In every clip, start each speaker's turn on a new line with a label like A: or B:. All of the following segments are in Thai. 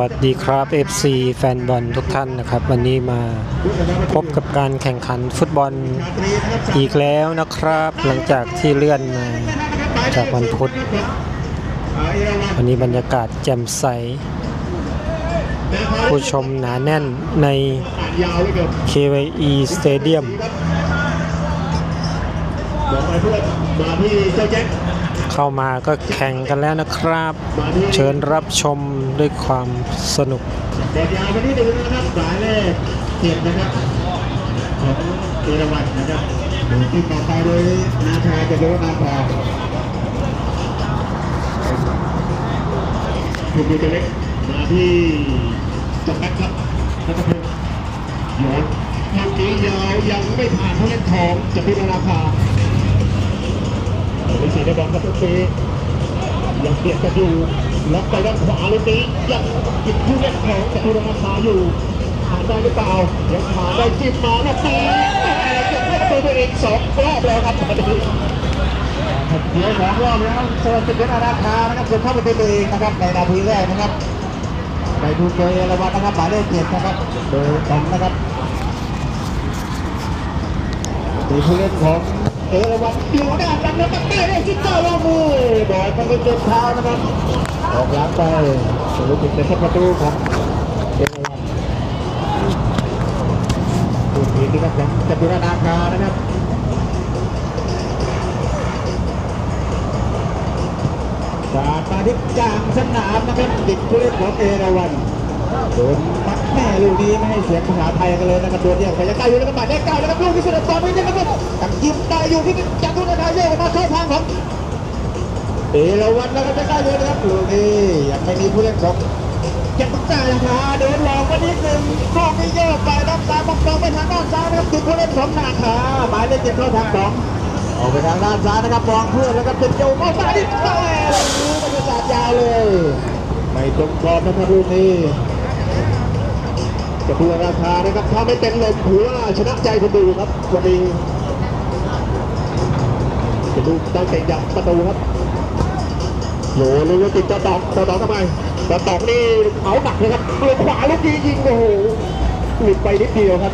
A: วัสดีครับ FC แฟนบอลทุกท่านนะครับ วันนี้มาพบกับการแข่งขันฟุตบอลอีกแล้วนะครับ หลังจากที่เลื่อนมาจากวันพุธวันนี้บรรยากาศแจ่มใส ผู้ชมหนาแน่นใน KYE Stadium
B: บอกไปเพื่อนมาที่เจ้าแจ็ค
A: เข้ามาก็แข่งกันแล้วนะครับ เชิญรับชมด้วยความสนุก
B: บอลยาวไปที่หนึ่งนะครับสายแรกเก็บนะครับของเอราวัณนะครับดูที่ต่อไปโดยนาชาจะโดนนาพาคุณดูตัวเล็กมาที่จับแบ็คครับนัทพงศ์โยนลูกนี้ยาวยังไม่ผ่านผู้เล่นของจะพิจารณาภา ไม่ใช่ได้บอลครับทุกทียังเปียนกันอยู่ล็อกไปด้านขวาลูกนี้ยังจิบผู้เล่นของจะพิจารณาภาอยู่ผ่านได้หรือเปล่ายังผ่านได้จิ้มมาแล้วตีเก็บให้ประตูตัวเองสองรอบแล้วครับเดี๋ยวสองรอบแล้วสวัสดีเป็นอาราคานะครับส่วนเข้าประตูตัวเองนะครับในนาทีแรกนะครับไปดูเจอเอราวัณนะครับหมายเลขเจ็ดนะครับเบอร์สองนะครับมีผู้เล่นของ เอราวัณอยู่ด้านหลังแล้วก็เตะได้จิ้มเจ้าลงมือบอลมันก็เจ็บเท้านะครับออกหลังไปรู้สึกจะเข้าประตูของเอราวัณลูทีนะครับของจตุรนาคานะครับสาดมาที่กลางสนามนะครับติดผู้เล่นของเอราวัณ โดนมัดแม่ลูกนี้ไม่ให้เสียงภาษาไทยกันเลยนะครับโดนเรียกไปจะใกลอยู่แล้วก็บาดได้เก้าแล้วก็ลูกที่สุดตอนนี้นะครับตักยิ้มได้อยู่ที่จัตุรนายเยกมาเข้าทางของเอราวันแล้วก็จะใกล้เลยนะครับลูกนี้ยังไม่มีผู้เล่นของเจ็บตั้งแต่นะคะเดินหลอกมานิดนึงข้อไม่โยกไปด้านซ้ายบังตองไปทางด้านซ้ายนะครับติดผู้เล่นของนาคาหมายเลขเจ็ดเข้าทางสองออกไปทางด้านซ้ายนะครับมองเพื่อนแล้วก็ติดโยมเอาไปที่แต่ลูกบรรยากาศยาวเลยไม่ตรงกรอบนะครับลูกนี้ จะดูราคานะครับ ถ้าไม่เต็มลมถือว่าชนะใจคนดูครับวันนี้จะดูตั้งแต่ยับประตูครับโหเลยว่าติดตะตอกตะตอกทำไมตะตอกนี่เอาหนักเลยครับเปลือกขวาลูกนี้ยิงโอ้โหหลุดไปนิดเดียวครับ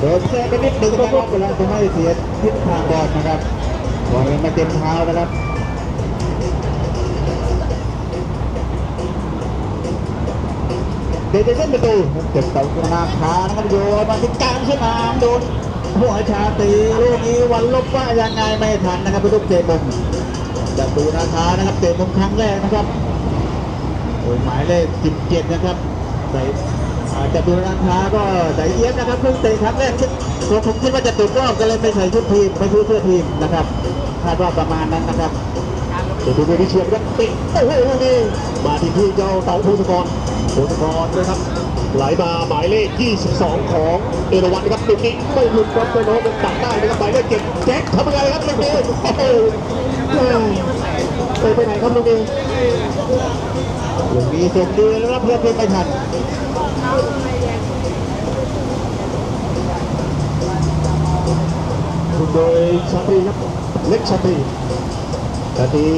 B: โดนแทรกไปนิดนึงนะครับเวลาจะไม่เสียทิศทางบอลนะครับบอลมันมาเต็มเท้านะครับ เดนเส้นประตูเก็บเสานาคานะครับโยนมาที่กลางสนามโดนหัวชาตีลูกนี้วันลบว่ายังไงไม่ทันนะครับเป็นลูกเตะมุมจับดูนาคานะครับเตะมุมครั้งแรกนะครับโอ้ยหมายเลข17นะครับใส่อาจจะดูนาคาก็ใส่เอี้ยนนะครับเพิ่งเตะครั้งแรกตัวผมคิดว่าจะติดรอบก็เลยไม่ใส่ชุดทีมไม่ซื้อเสื้อทีมนะครับคาดว่าประมาณนั้นนะครับเดี๋ยวดูดูที่เชียร์กันติดโอ้โหนี่มาที่พี่เจ้าเต่าภูสกร ภูสกรนะครับ ไหลมาหมายเลข 22 ของเอราวัณนะครับลูกนี้ไม่หลุดครับไปโน้ตตัดได้นะครับหมายเลขเจ็ดแจ็คทำอะไรครับลูกนี้โอ้โหไปไปไหนครับลูกนี้ลูกนี้ส่งดีแล้วครับเพื่อนเพื่อนไม่ทันคุมโดยชาตรีครับเล็กชาตรีนาที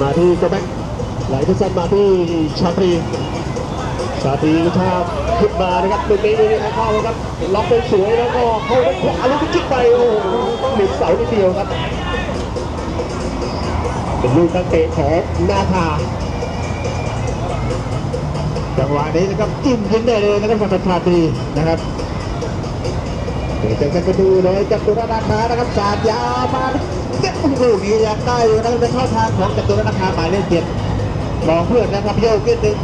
B: มาที่โกแบ็ก ไหลทุกสั้นมาที่ชาตรีชาตรีชาขึ้นมานะครับตรงนี้นี่เข้าครับล็อกเป็นสวยแล้วก็เข้าด้านขวาลูกคิดไปโอ้โหต้องเสานิดเดียวครับเป็นลูกนักเตะของนาธาจังหวะนี้นะครับจิ้มยิงได้เลยนะครับสำหรับชาตรีนะครับเดี๋ยวจะไปดูเลยจัตุรนาคานะครับสาดยาวมาเจ็บลูกนี้ยังได้อยู่นะครับเป็นข้าทางของจัตุรนาคาหมายเลขเจ็ด มองเพื่อนนะครับโยกขึ้นหนึ่ง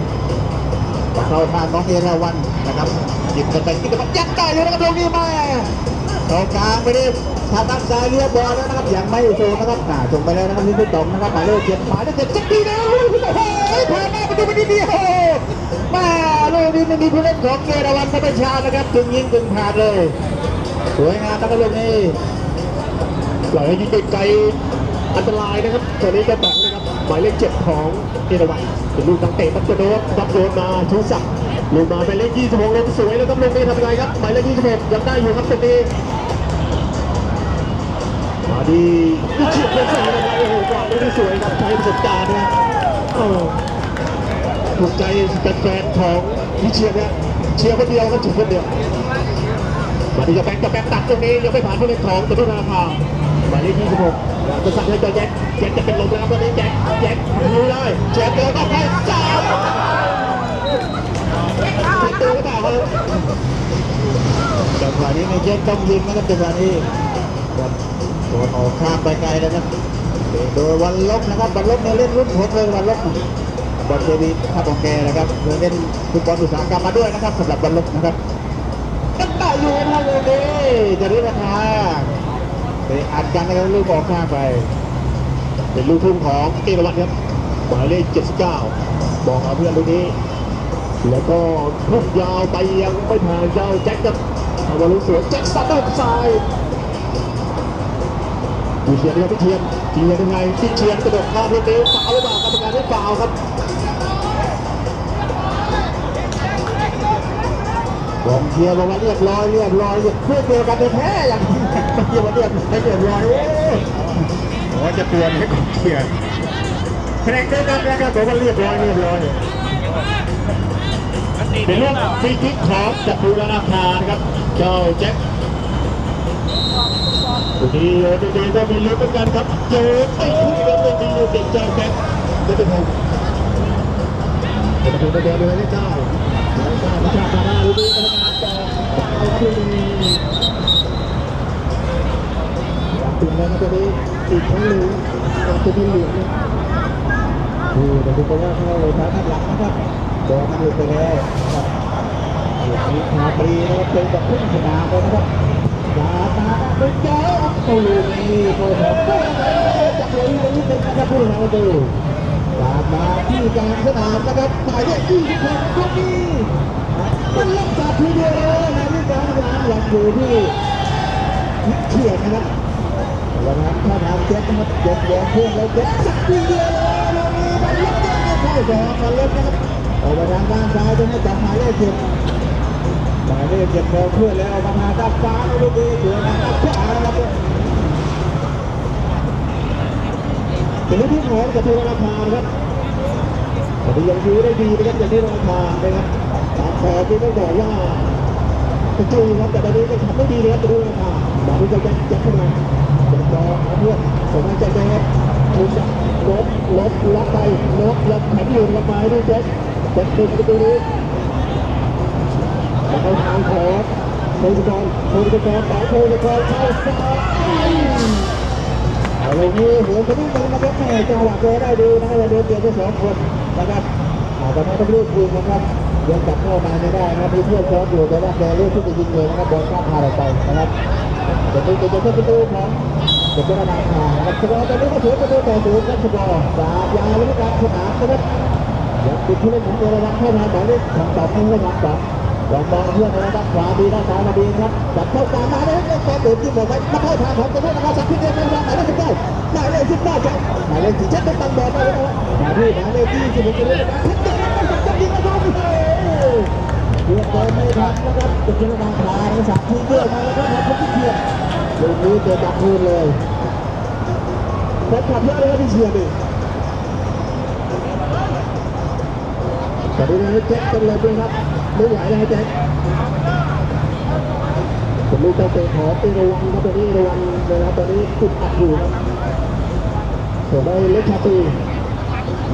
B: เข้าทางน้องเอราวันนะครับหยิบกันไปกินกันยังได้อยู่นะครับตรงนี้มาเข้ากลางไปดิทางด้านซ้ายเรียบบอลแล้วนะครับยังไม่โซนะครับหนาส่งไปแล้วนะครับนี่คือตองนะครับหมายเลขเจ็ดหมายเลขเจ็ดเจ็ดดีนะโอ้โหผ่านหน้าประตูไปนิดเดียวมาลูกนี้ไม่มีผู้เล่นของเอราวันพัฒชานะครับถึงยิงถึงผ่านเลย สวยงามนะครับลูกนี้ไหลยิงไกล อันตรายนะครับตัวนี้จะแบ่งนะครับหมายเลขเจ็ดของเอราวัณเป็นลูกตั้งเตะตับกระโดดตับโดนมาชูศักดิ์ลูกมาเป็นเลขยี่สิบหกลงสวยแล้วครับลูกนี้ทำไงครับหมายเลขยี่สิบหกยังได้อยู่ครับตรงนี้มาดีลูกเฉียบเลยสวยนะครับโอ้โหกว่าดลูกนี้สวยครับใช้ประสบการณ์นะโอ้ถูกใจแฟนของวิเชียรเนี่ยเชียร์คนเดียวก็จุดคนเดียวมาดีจะแบงค์จะแบงค์ตัดตรงนี้ยังไม่ผ่านผู้เล่นของตัวราคาหมายเลข26 จะสั่งให้เจ้าแจ็คแจ็คจะเป็นลมแล้วครับตอนนี้แจ็คแจ็ครู้ได้แจ็คเดินเข้าไปจ้าติดตัวหรือเปล่าครับจังหวะนี้ในแจ็คต้องยิงนะครับจังหวะนี้บอลโดออกข้ามไปไกลแล้วครับโดยวันลบนะครับวันลบเนี่ยเล่นรุ่นผลเลยวันลบบอลเจดีท่าบองแกนะครับเล่นฟุตบอลอุตสาหกรรมมาด้วยนะครับสำหรับวันลบนะครับตั้งแต่อยู่นะครับเลยเจะเรียกราคาไป อัดกันนะครับลูกออกข้างไป เป็นลูกทุ่งของเอกวัตครับหมายเลข79 บอกเอาเพื่อนลูกนี้ แล้วก็ทุกยาวไปยังไม่ผ่านเจ้าแจ็คกับเอาบอลลูกสวนแจ็คซัดด้วยซ้ายดูเชียร์นะครับพี่เชียร์เชียร์ยังไงพี่เชียร์กระโดดข้ามลูกนี้ฟาวหรือเปล่ากรรมการไม่ฟาวครับกองเชียร์บอกว่าเรียบร้อยเรียบร้อยเพื่อเจอกันแท้อย่างนี้ เชียร์ว่าเรียบไม่เรียบร้อยโอ้ยผมว่าจะเตือนให้กองเชียร์คะแนนเท่ากันนะครับผมว่าเรียบร้อยเรียบร้อยเป็นเรื่องฟรีคิกของจักรวรรณคานะครับ เจ้าแจ็ควันนี้เด็กๆก็มีลุ้นเหมือนกันครับ เจอไม่คุ้นกันเลยทีเดียวเด็กเจ้าแจ็คจะเป็นไงจะเป็นประเด็นเลยนะเจ้าแล้วก็ประชาชนรู้ดีกรรมการต่อเอาคืน ถึงแล้วนะตอนนี้อีกครั้งหนึ่งอาจจะมีเหลืองดูแต่ดูก็ว่าเข้าเลยครับด้านหลังนะครับโดนมันหลุดไปแล้วนะครับเหลืองนี้คาปรีนะครับเป็นแบบพุ่งสนามเลยนะครับยาตาไปเจออัพตูนี่โอ้โหจากเลยนี้เป็นการพูดของดูตามมาที่กลางสนามนะครับหมายเลข26คนนี้มันเล่นจากทีเดียวเลยในฤดูกลาลหลังหลังอยู่ที่เขียนนะครับ วันนั้นถ้าทางเจ็ดนะครับเจ็ดแดงเพื่อนแล้วเจ็ดสักทีเดียวเลยเรามีมันเล็กเล็กไม่ใช่สองมันเล็กนะครับออกมาทางด้านซ้ายตรงนี้จับหมายเลขเจ็ดหมายเลขเจ็ดมองเพื่อนแล้วออกมาทางด้านฟ้าแล้วลูกนี้สวยนะครับขวานะครับเป็นลูกที่หอนกับเทวราคานะครับแต่ยังยื้อได้ดีนะครับจากเทวราคานะครับตามแผนที่ต้องบอกว่าจะจูครับแต่ตอนนี้ก็ทำไม่ดีเลยครับจะดูราคาแบบนี้จะยัดยัดเข้ามา รอเพื่อนผมว่าจะแจ๊คุณลบลบล็อกไปล็อกล็อกแข็งยู่ล็อกไปด้วยแจ๊คแจ๊คเป็นประตูนี้แล้วก็ทางของโพลิกรโพลิกรสายโพลิกรเข้าซ้ายเอาเลยนี่หัวกระดิ่งมันนะครับแม่จังหวะเดินได้ดีนะครับเดินเปลี่ยนไปสองคนนะครับอาจจะไม่ต้องรีบคืนนะครับยังจับเข้ามาไม่ได้นะครับมีเพื่อนซ้อนอยู่แต่ว่าแกเลือกที่จะยิงเลยนะครับบอลข้ามพาเราไปนะครับเดี๋ยวนี้จะเป็นประตูของ เด็กระดับมาครับสกอร์ตอนนี้ก็ถือประตูต่อศูนย์ครับสกอร์จากยาวและการสนามนะครับยังติดผู้เล่นของตัวระดับเข้ามาหมายเลขสองสองให้ระดับสองลองมองเพื่อนในด้านขวาดีด้านซ้ายมาดีครับจับเข้ากลางมาได้เลยแกเดินที่บอกไว้มาเข้าทางของตัวนะครับสักทีเดียวนะครับหมายเลขสิบเก้าหมายเลขสิบเก้าครับหมายเลขสี่เจ็ดเป็นตังบอลไปแล้วมาที่หมายเลขที่สิบหกจะได้การทิ้งตัวนะครับจะยิงนะครับเรียบร้อยไม่ทันนะครับเป็นจังหวะขาในสามทีเยอะมาแล้วครับผมที่เทียบ ลูกนี้เจอจับคืนเลยแฟนคลับเยอะเลยครับที่เชียร์ดิแต่ดูนะแจ็คเป็นเลยด้วยครับไม่ไหวแล้วแจ็คผมลูกเตะขอตีระวังครับตอนนี้ระวังเลยครับตอนนี้ติดอัดอยู่ครับส่วนได้เล็กชาตี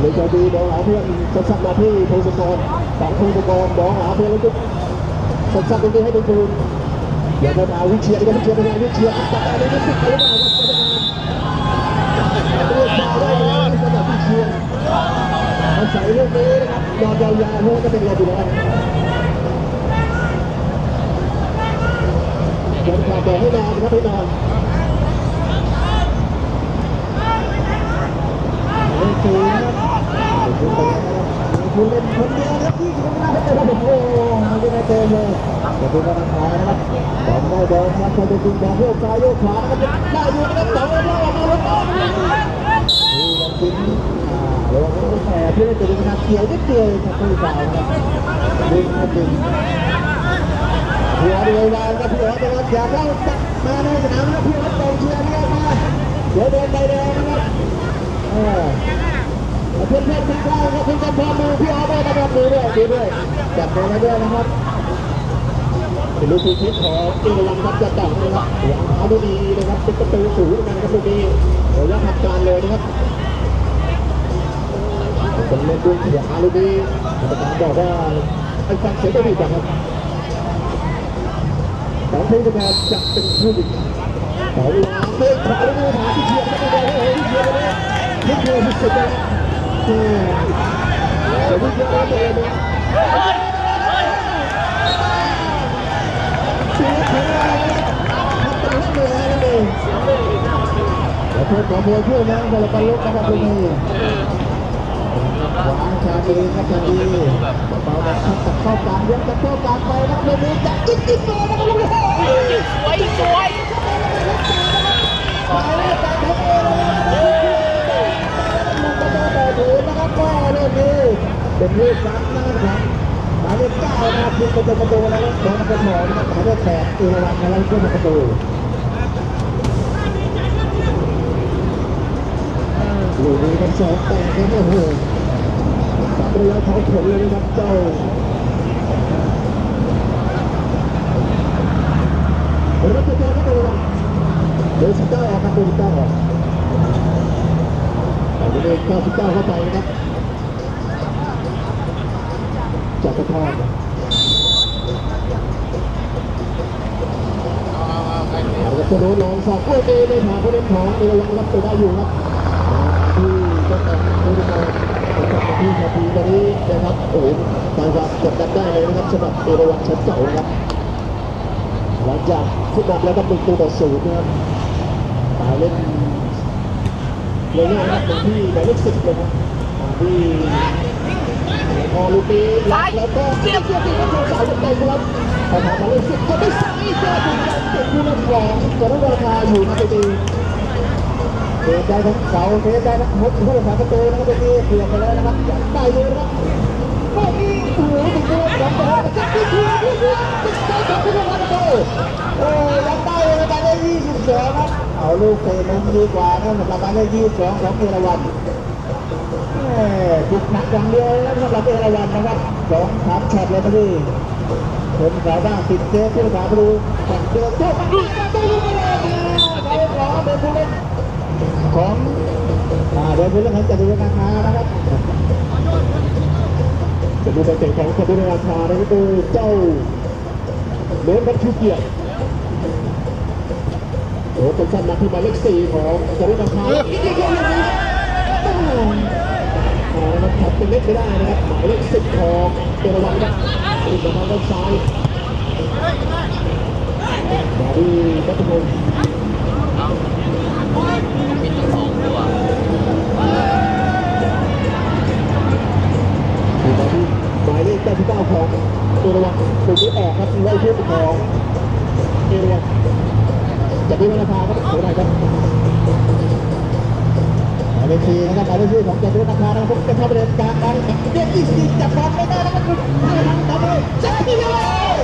B: เลยจะดีบอลหาเพื่อนสั้นๆมาที่พงศกรสองพงศกรบอลหาเพื่อนแล้วก็สั้นๆตรงนี้ให้เป็นตูน อย่าไปหาวิเชียรก็วิเชียรไปหาวิเชียรตัดอะไรไม่ติดเลยนะครับเรื่องดาวได้แล้วสำหรับวิเชียรอาศัยเรื่องนี้นะครับยอดยาวๆเพราะว่าจะเป็นเราอยู่แล้วเดินขาดบอกให้นอนนะครับให้นอนเล่นสูงครับ คุณเล่นคนเดียวครับที่คุณน่าจะได้โอ้โหไม่ได้เจอเลยแต่คุณกำลังขายนะครับบอลได้บอลครับคนจะยิงบอลโยกซ้ายโยกขวานะครับได้อยู่นะครับต่อมาออกมาแล้วก็นี่ยังกินอ่าเดี๋ยวเราแข่เพื่อจะดูนะครับเกี่ยวนิดเดียวครับผู้สาวครับดึงดึงหัวเดียววางครับพี่อ๋อจะรับอยากเข้าตัดมาในสนามนะพี่อ๋อกองเชียร์เนี่ยมาเดี๋ยวโดนใบแดงนะครับ เออเพื่อนเพื่อนๆข้างล่างครับคุณกำพรมือพี่ออฟด้วยนะครับมือด้วยมือด้วยจับมือมาด้วยนะครับเป็นลูกทีมของอิงแลนด์ครับจะต่อนะครับหวังเอาดีนะครับเป็นประตูสูงกันครับลูกนี้เดี๋ยะทำการเลยนะครับเป็นเล่นด้วยขวาลูกนี้กรรมการบอกว่าไอ้ฟังเสียงก็ดีจังครับสองทีมคะแนนจะเป็นผู้หญิงต่อเวลาเล่นขวาลูกนี้หาที่เทียบไม่ได้เลยที่เทียบไม่ได้ที่เทียบที่สุดเลย เดี๋ยวพี่เยอะเลยนะแล้วเพื่อนขอมวยช่วยนะบอลบอลลุกนะครับตรงนี้วางชาดีครับชาดีเบาๆนะครับตัดเข้ากลางยกตัดเข้ากลางไปนะครับตรงนี้จะจิ๊กจิ๊กเลยนะครับลูกนี้
C: สวยสวย
B: ไปแล้วไปทั้งเลย ก็ต้ถือนะครับก็เรื่องนี้เป็นลูกซ้ำนะครับหมายเลขเก้านะครับคือประตูประตูนะครับโดนกระถอนนะครับหมายเลขแปดเอราวัณนะครับเพื่อนประตูลูกนี้กันสองแปดครับโอ้โหสามระยะเท้าผลเลยนะครับเจ้ารัตเจอครับเอราวัณเบอร์สิบเก้าออกครับเบอร์สิบเก้าออก เอาไปเลยเก้าสิบเข้าไปนะครับจากกระทอนเอาจะโดนลองสอบโอ้ยไม่ผ่านผู้เล่นของเอราวัณรับตัวได้อยู่ครับที่เจ้าของผู้เล่นของที่นาทีตอนนี้นะครับโอ้โหสร้างความกดดันได้เลยนะครับสำหรับเอราวัณชั้นเก่านะครับหลังจากฟุตบอลแล้วก็เป็นตัวต่อศูนย์นะครับมาเลข เลยนะครับที่หมายเลขสิบเลยครับที่พอลูกนี้รักแล้วก็เสียบเสียบที่กระโดดเสาเต็มครับพอทำหมายเลขสิบก็ไม่ใส่เสื้อถึงการเก็บผู้เล่นของกระโดดราคาอยู่นะทีเทได้ทั้งเสาเทได้ทั้งมุดผู้รักษาประตูนะครับทีเกือบไปแล้วนะครับอยากได้เลยนะครับ เอาลูกเตะมุมดีกว่านะสำหรับหมายเลขยี่สิบสองของเอราวัณแหม่บุกหนักอย่างเดียวแล้วสำหรับเอราวัณนะครับสองสามช็อตเลยนะพี่คนขาวบ้างติดเซฟผู้รักษาประตูฝั่งเดินโต้มันประตูลูกนี้เลยเขาขอเป็นผู้เล่นของอ่าเดินผู้เล่นของจตุรนาคานะครับ จะดูไปเตะของจตุรนาคานะครับคือเจ้าเลิศบรรทุเกียรติโอ้เป็นสั้นมาที่หมายเลขสี่ของจริญนาคาอีกทีนะครับอ่านะครับขับเป็นเล็กไม่ได้นะครับหมายเลขสิบของเอราวัณครับติดกับทางด้านซ้ายมาที่รัตพงศ์ หมายเลข99ของเอราวัณถูกนี้ออกครับไล่ชุดของเอเราวัณจะดูราคาครับเท่าไหร่ครับหมายเลขสี่นะครับหมายเลขสี่ของจตุรนาคานะครับจะเข้าไปเดินกางการเด็กที่สี่จับบอลไม่ได้นะครับคุณให้ทางต่อไปเจ้าที่เลย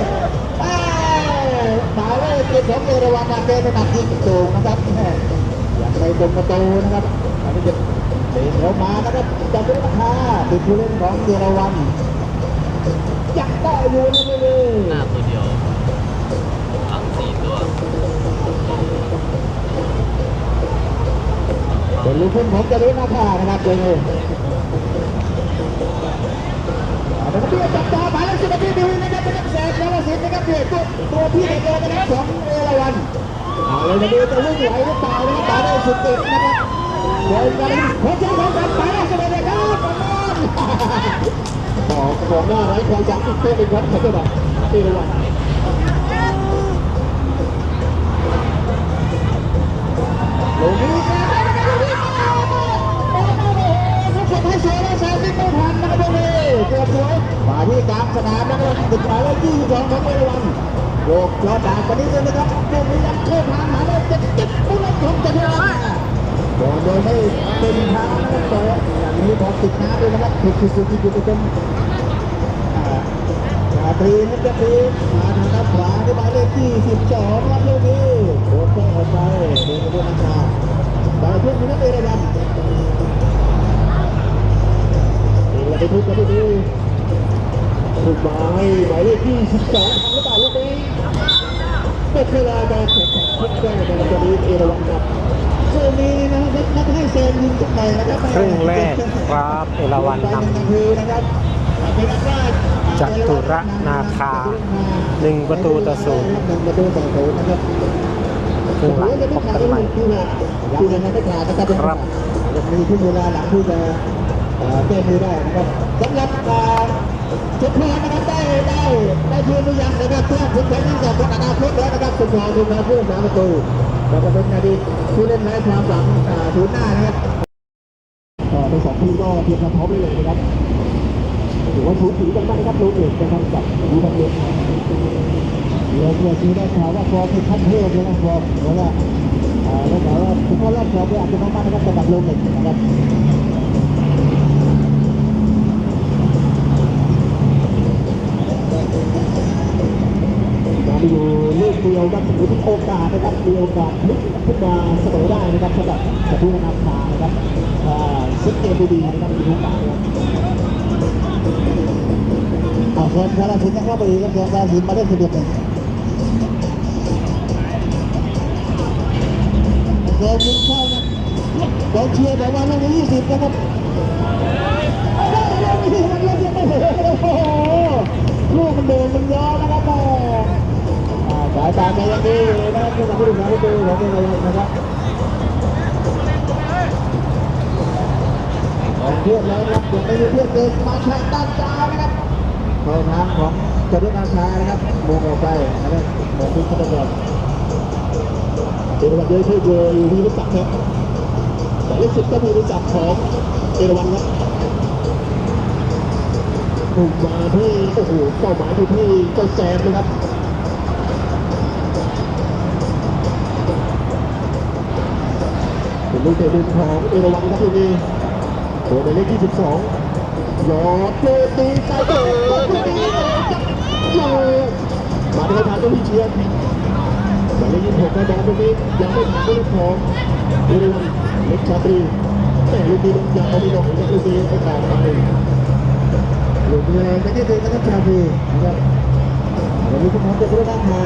B: หมายเลขเจ็ดของเอราวัณนะเกมถนัดยิงสูงนะครับแม่อยากไปตรงประตูนะครับอันนี้จะเตะเข้ามานะครับจตุรนาคาเป็นผู้เล่นของเอราวัณ ยากได้อยู่นี่เลย
C: หน้าตัวเดียวทั้งสี่ตัว
B: เป็นลูกทุ่งของจตุรนาคานะครับเลยเอาเป็นเบี้ยจับตาหมายเลขสิบนาทีดูนะครับเป็นนักแสดงแล้วสินะครับเบี้ยตัวตัวพี่เด็กเลยนะครับของเอราวันเอาเลยมาดูจะวิ่งไหวหรือเปล่านะครับหมายเลขสิบเอ็ดนะครับเดินกันหัวใจของกันหมายเลขสิบเอ็ดนะครับประมาณ ของของหน้าไร้ความจำอีกเตัวหนึ่งครับเขาจะบอกเอราวันลงลงไม่ทันนะครับตรงนี้เกือมาที่กลางสนามนะครับติดหมายเลข22ของเอราวันโยกยอดาบกันนิดนึงนะครับลูกนี้ยังเข้าทางหมายเลขเจ็ดเจ็ดผู้เล่นของจันทร์โดนโดยไม่เป็นทางนะครับต่ออย่างนี้พอติดน้ำด้วยนะครับถูกสุดที่อยู่เป็นชาตรีนักเตะมาทางด้านขวาได้หมายเลขที่สิ12รับลูกนี้โดนแก้ออกไปเดินกระโดดมาชาบอลพุ่งนักเตะระดับเราไปทุบกัน
D: ลูกนี้ถูกหมาหมายเลขที่
B: 12ทางหรือเปล่าลูกนี้เป็นเวลาการแข่งขันทุกแก้วกันตอนนี้เอราวัณครับครึ่งนี้นะครับนัดให้เซนยิงขึ้นไปนะครับ
A: ครึ่งแรกครับเอราวัณนำ
B: นะครับเป็นอันแร
A: ก จัตุรนาคาหนึ่งประตูต่อศูนย์
B: หนึ่งประตูต่อศูนย์นะครับ
A: ครึ่งหลังพบกันใหม่
B: ที่ว่าที่ยังไม่ขาดนะครับ
A: ครับ
B: ยังมีที่เวลาหลังที่จะเอ่อแก้มือได้นะครับสำหรับการเช็คพลาดนะครับได้ได้ได้ทีมหรือยังนะครับเพื่อถึงแค่นี้จะเป็นอนาคตแล้วนะครับคุณหมอดูมาเพื่อสามประตูแล้วก็เป็นนาดีผู้เล่นไร้ความหวังอ่าศูนย์หน้านะครับต่อไปสองทีมก็เตรียมความพร้อมได้เลยนะครับถือ ว่าสูสีกันมากนะครับลูกเอกนะครับกับดูบังเอิญเดี๋ยวเพื่อที่ได้ข่าวว่าฟอร์มเป็นขั้นเทพเลยนะฟอร์มเพราะว่าแล้วแต่ว่าเฉพาะรอบสองเนี่ยอาจจะต้องมานะครับสำหรับลูกเอกนะครับมาดูลูกเดียวครับถือเป็นโอกาสนะครับมีโอกาสลิกขึ้นมาเสมอได้นะครับสำหรับสตูนำพานะครับอ่าซิกเกมดีนะครับมีโอกาสนะครับ คนคาราสินเข้าไปอีกครับคนคาราสินมาเล่นสะดุดเลยเกิดยิงเข้านะกองเชียร์แต่ว่าลูกนี้ยี่สิบนะครับลูกมันเดินมันย้อนนะครับแม่สายตาไปยังดีนะครับเพื่อนผู้ดูแลประตูของเป็นอะไรนะครับเพื่อนแล้วครับยังไม่มีเพื่อนเดินมาแข่งด้านซ้ายนะครับ เข้าทางของจตุนาชานะครับมองออกไปนะครับมองที่พัฒนาเอราวันเยอะช่วยโยอยู่ที่รู้จักครับแต่เลขสิบก็มีรู้จักของเอราวันครับมุ่งมาที่โอ้โหเป้าหมายอยู่ที่เจ้าแซมนะครับเป็นลูกเตะมุมของเอราวัณครับลูกนี้โดยในเลขที่12หยอด โดยตีใส่โดดลูกนี้โยมาในทางตัวที่เชียร์หมายเลขยี่สิบหกในบอลตรงนี้ยังไม่ผ่านลูกของเอราวัณเล็กชาตรีแต่ลูกนี้มันยังเอาไม่ลงยังลูกนี้ไม่ผ่านไปลูกนี้ไม่ได้เป็นนะครับชาตรีนะครับวันนี้คุณน้อจะได้ด้านมา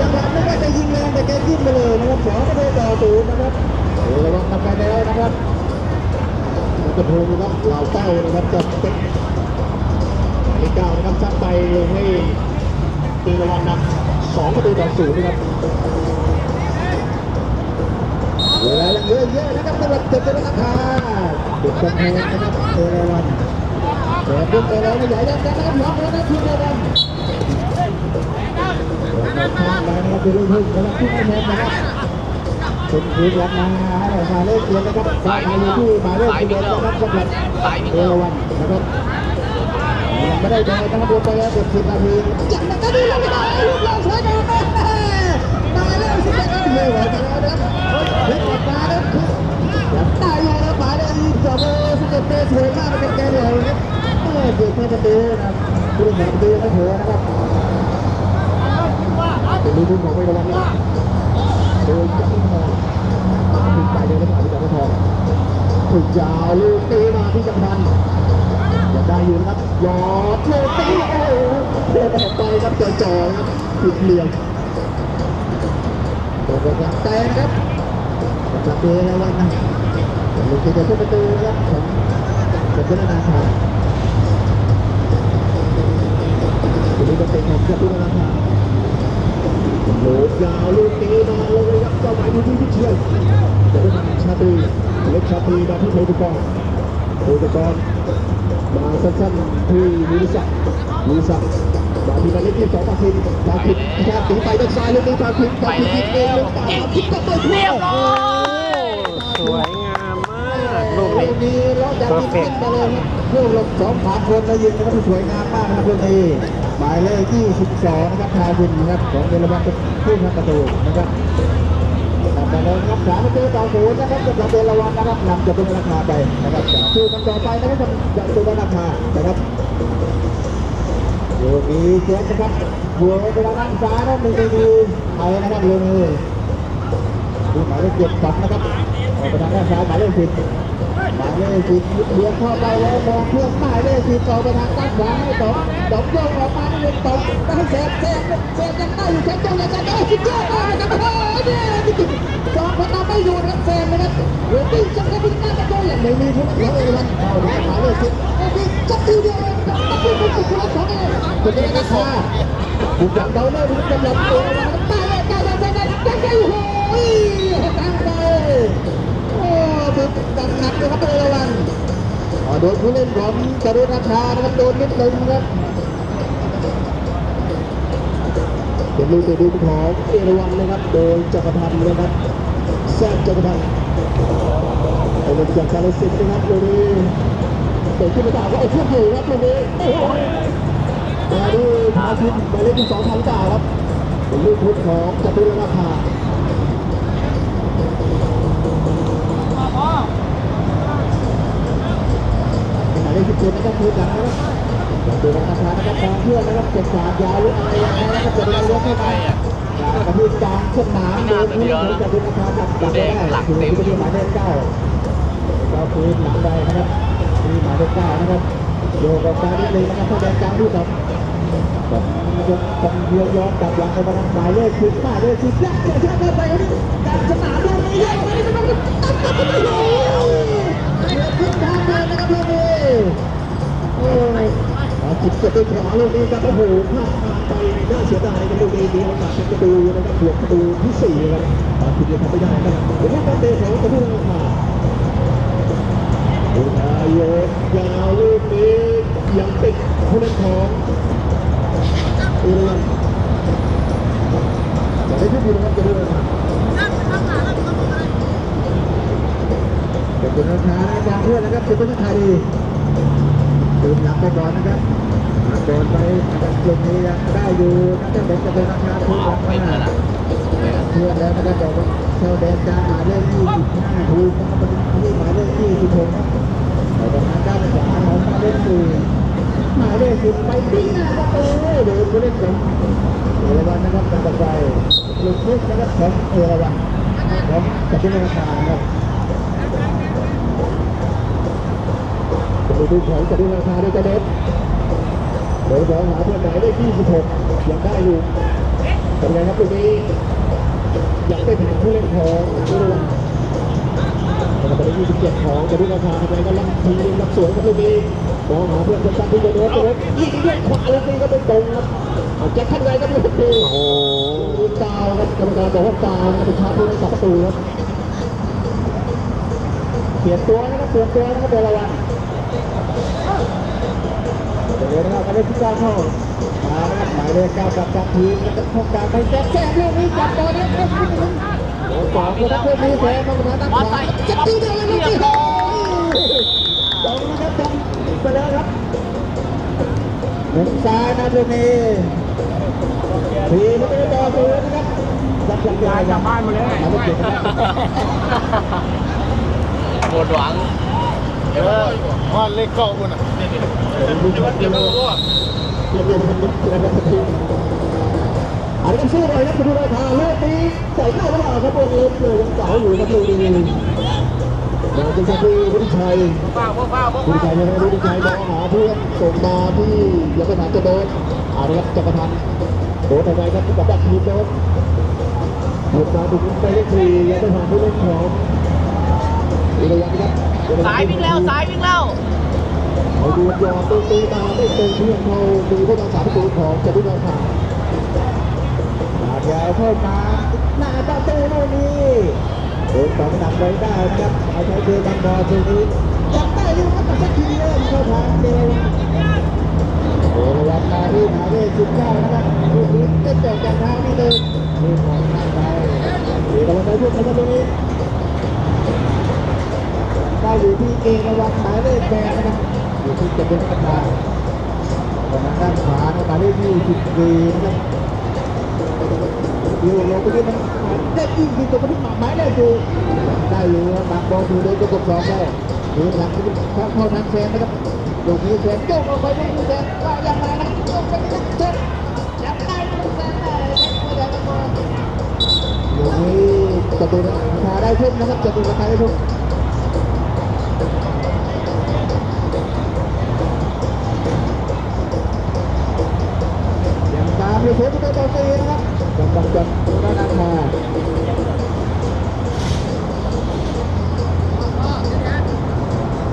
B: ยังหลังไม่ได้จะยิงแรงแต่แกยิงไปเลยนะครับสองประตูต่อศูนย์นะครับ เอระวังทำไปแล้วนะครับมันกระโพงนะครับเหล่าเต้านะครับจะเป็นที่เก้านะครับซัดไปให้เอระวังนำสองประตูต่อศูนย์นะครับเวลายังเหลือเยอะนะครับสำหรับเจ็ดเจ็ดราคาเด็กกระโพงนะครับเอระวังแต่พุ่งไปแล้วไม่ใหญ่แล้วนะครับล็อกแล้วนะทีเอรวังนะครับทางแล้วนะครับเป็นลูกพึ่งนะครับที่ไม่แพ้นะครับ เป็นทีมรับมาหมาเลขเกียรนะครับได้มาอยู่ที่หมายเลขสิบเอ็ดนะครับสำหรับเอราวันนะครับยังไม่ได้แดงนนะครับไปแล้วกดสิบนาทียังไม่ได้ลงไปลูกเราสวยงามมากมาเลขสิบเอ็ดเฮ้ยไหวกันแล้วนะครับเฮ้ยออกมาแล้วยังได้อยู่นะหมายเลขยี่สิบสองสิบเอ็ดเตรสวยมากเป็นแกนเลยนะครับเอเกิดแค่ประตูนะครับผู้เล่นประตูไม่เผลอนะครับเป็นลูกทุ่งของไม่ระวังนะครับ ดยจักรทองถูกใจเลยนะครับจักรทองถูกยาวลูกตีมาที่จักรพันยังได้อยู่นะครับหยอดโลตีโอ้โหเดินออกไปครับจ่อๆครับผิดเหลี่ยมโดนกระแตงครับจับเบลแล้วนะลูกตีจะขึ้นประตูครับของจักรนาคาทีนี้ก็เป็นของจักรนาคา โหลยาวลูกตีมาเลยครับเจ้าหมายอยู่ที่พิเชียนจะเป็นชาตรีเล็กชาตรีมาที่โพตุกรโพตุกรมาสั้นๆที่มิลิสักมิลิสักมาที่มาเลขที่สองปาคินปาคินชาตีไปด้านซ้ายลูกนี้ปาคินปาคินยิงเองลูกปาคินก็เปิดเรียบร้อย
A: สวยงามมากลูกนี้
B: กนี้เราจะยิงเป็นไปเลยครับลูกหลบสองสาคนแล้วยิงนะครับสวยงามมากนะครับลูกนี้ หมายเลขที่ 12 นะครับทาวินนะครับของเยอรมันเป็นผู้ทำประตูนะครับนำไปเลยนะครับสามประตูต่อศูนย์นะครับจะเป็นระวังนะครับนำจะเป็นราคาไปนะครับสู้กันต่อไปนะครับจะเป็นราคานะครับอยู่มีเสียงนะครับหัวไปทางด้านซ้ายนะมีมีไทยนะครับลงมือดูหมายเลขเจ็ดสองนะครับออกไปทางด้านซ้ายหมายเลขสิบ หมายเลขสิบเลี้ยงเข้าไปแล้วมองเพื่อนหมายเลขสิบต่อไปทางด้านขวาให้ต่อดอกโยกออกมาให้ต่อได้เซฟเซฟเซฟยังได้อยู่เซฟโยกยังได้สุดยอดเลยครับโอ้เนี่ยสองคนทำไม่อยู่นะเซฟนะครับเรตติ้งจังก็เป็นหน้าตะโกนอย่างไม่มีทุนแล้วเอวันเอาดูหมายเลขสิบโอ้ยจับทีเดียวตะโกนเป็นคนละสองเองตัวนี้นะครับถูกจับเดาเลยถูกจับหลับตัวแล้วตายเลยตายเลยตายเลยตายเลยโอ้ยตั้งไป กันหนักนะครับเอราวันโดนผู้เล่นของจรุราชานะครับโดนนิดนึงครับเป็นลูกเตะดูของเอราวันนะครับ โดยจักรพันธ์นะครับแซมจักรพันธ์เอาเป็นจากการสิทธิ์นะครับลูกนี้เตะขึ้นไปด่าว่าไอ้พวกอยู่ครับลูกนี้โอ้โหมาด้วยพาทิตหมายเลขที่สองพันเก้าครับเป็นลูกพุทธของจตุรราชา หมาย เลขสิบเจ็ดนะครับคือหลังนะครับดูนะครับนะครับตามเพื่อนนะครับเก็บสามยาวหรืออะไรนะครับจะได้ยกเข้าไปกระพือกลางสนามโดนผู้เล่นจะเป็นราคาดับดับได้ถึงที่หมายเลขเก้าก็คือหลังใดนะครับมีหมายเลขเก้านะครับโยกออกมานิดนึงนะครับแสดงกลางที่สองแบบยกต้องเยียวยอนกลับหลังไปทางหมายเลขสิบหมาเลขสิบแรกเจ้าชายไปกลางสนามโดนไม่ยกไม่ได้ไม่ จิตจะไปขวาลูกนี้ครับโอ้โหพลาดไปน่าเสียดายครับลูกนี้มีโอกาสเป็นประตูนะครับบวประตูที่สี่ครับแต่คุณยังทำไม่ได้นะครับเดี๋ยวนี้การเตะของตัวผู้เล่นมาโอ้ยยกยาวลูกนี้ยังติดผู้เล่นของเอรันจะได้ขึ้นอยู่นะครับจะไดูนะครับเป็นตัวนักขานะครับเพื่อนนะครับเป็นตัวนักขาดีตื่นหลังไปก่อนนะครับ โดนไปนะครับกลุ่มนี้ยังได้อยู่นะครับเด็กจะเป็นราคาถูกหลังไปนะเพื่อนแล้วนะครับบอกว่าเท่าแดนจาหมายเลขที่15ถูกนะครับเป็นที่หมายเลขที่16ครับแต่ตรงนั้นด้านขวาของหมายเลขสี่หมายเลขสิบไปปิ้งนะครับโอ้ยโดนผู้เล่นของเอราวันนะครับตัดต่อไปลูกพุกนนะครับของเอราวันของจัปตุราชานะครับดูดูของจะดูราคารด้วยจะเด็ด เดี๋ยวของหาเพื่อนไหนได้26ยังได้อยู่เป็นไงครับตรงนี้ยังไม่ผ่านผู้เล่นของดูดูแต่ไปได้27ของจะดูราคาทำไมก็รับทีมรับสวยครับตรงนี้มองหาเพื่อนจะตั้งที่จะเด็ดจะเด็ดยิงด้วยขวาลูกนี้ก็ไม่ตรงครับเอาแจ็คขั้นไงครับลูกนี้
A: โอ้โห
B: ตาวครับกรรมการบอกว่าตาวนะครับเป็นชาร์จผู้เล่นสองประตูครับเปลี่ยนตัวนะครับเปลี่ยนตัวนะครับเดลวัน เดี๋ยวนะครับหมายเลขที่เก้าเข้ามานะครับหมายเลขเก้ากับกับทีมนะครับพบกันไปแจ๊กแจ๊กเรื่องนี้จับบอลนี้ครับโอ้สองคนนักเพื่อนนี้แพ้มาทางด้านขวาจะตีได้เลยลูกนี้สองนะครับจับไปแล้วครับมุมซ้ายนะตรงนี้ทีมไม่ได้ต่อตัวนะครับจับย่างเดียวกลับบ้านมาเลย
C: หมดหวัง
D: เออว่าเลขเก้าคนอะ
B: อตเดียวเดียวเดียวมันเป็นอะไรกันะคุณดูราคาเลือกนี้ใส่เข้าหรือเปล่าครับโอ้โหเลยยังเก่าอยู่ครับดูดีเราจะจะดูวุฒิชัย
C: ป้าป้าป้าป้า
B: วุฒิชัยยังไงวุฒิชัยมองหาเพื่อนส่งมาที่ยังไม่ผ่านจะโดนอารีครับจักรพันธ์โดนทำไมครับกับดักทีมโดนหยุดมาถึงไปเลขสี่ยังไม่ผ่านผู้เล่นของอีกระยะนะครับ
C: สายวิ่งแล้วสายวิ่งแล้ว
B: ดูยอมตีตีมาไม่เต็มเพียงเขาดูผู้รักษาประตูของจะดูราคาบาดยาวเข้ามาหน้าประตูโน่นนี่โดนสองดับไว้ได้ครับเอาใช้เดินบอลบอลตรงนี้จับได้อยู่ครับแต่สักทีเริ่มเข้าทางเดียวโอ้วันมาที่หายเลขสิบเก้านะครับลูกนี้เต้นจอกจากทางนี้เลยนี่ของทางไปเดี๋ยวเราไปพูดกันตรงนี้ได้อยู่ที่เอกวัตหมายเลขแปดนะครับ อยู่ที่จะเป็นประธานตรงด้านขวาในะหมายเลขที่สิบสี่นะครับยู่ลงไปที่มันได้อีกทีตัวที่หมายเลขอยู่ได้อยู่นะบางบอลอยู่โดนจะกดสองได้ดูหลังที่เข้าเข้าทางแซนนะครับลูกนี้แซนโยกออกไปไม่มีแซนว่ายังไงนะโยกไปที่แซนจับได้ลูกแซนได้ไม่ได้ก็มาลูกนี้จะดูราคาได้ทุกนะครับจะดูราคาได้ทุกเผู้
D: เสียประตูต่อสี่นะครับกำลังจะได้นาคา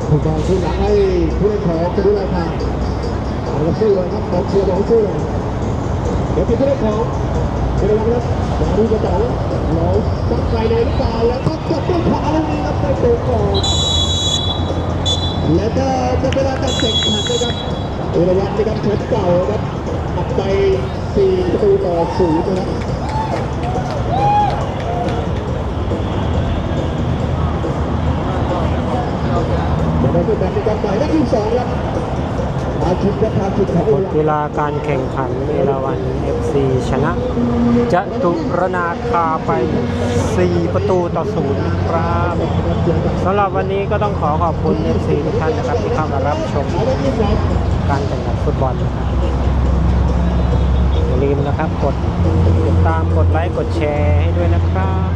D: ผู้บอลขึ้นหลังให้ผู้เล่นของจะดูแลทางเราสู้เลยครับของเชียร์ของสู้เดี๋ยวเป็นผู้เล่นของเดี๋ยวนะครับมาดูกระเป๋าเราตั้งใจเลยหรือเปล่าแล้วก็กดด้วยขวาลูกนี้ครับไปตัวก่อนแล้วก็จะเวลาการแข่งขันนะครับเอราวัตนะครับแชมป์เก่าครับอัดไป 4ประตูต่อศูนย์นะครับเดี๋ยวเราจะแบ่งกันไปนัดที่สองครับอาชิตและพาชิตของ
A: หม
D: เอ
A: ด
D: รา
A: เวลาการแข่งขันเอราวัน FC ชนะจะตุรนาคาไป 4 ประตูต่อศูนย์นะครับสำหรับวันนี้ก็ต้องขอขอบคุณ FC ทุกท่านนะครับที่เข้ามารับชมการแข่งขันฟุตบอลนะครับ ลืมนะครับ กดติดตามกดไลค์กดแชร์ให้ด้วยนะครับ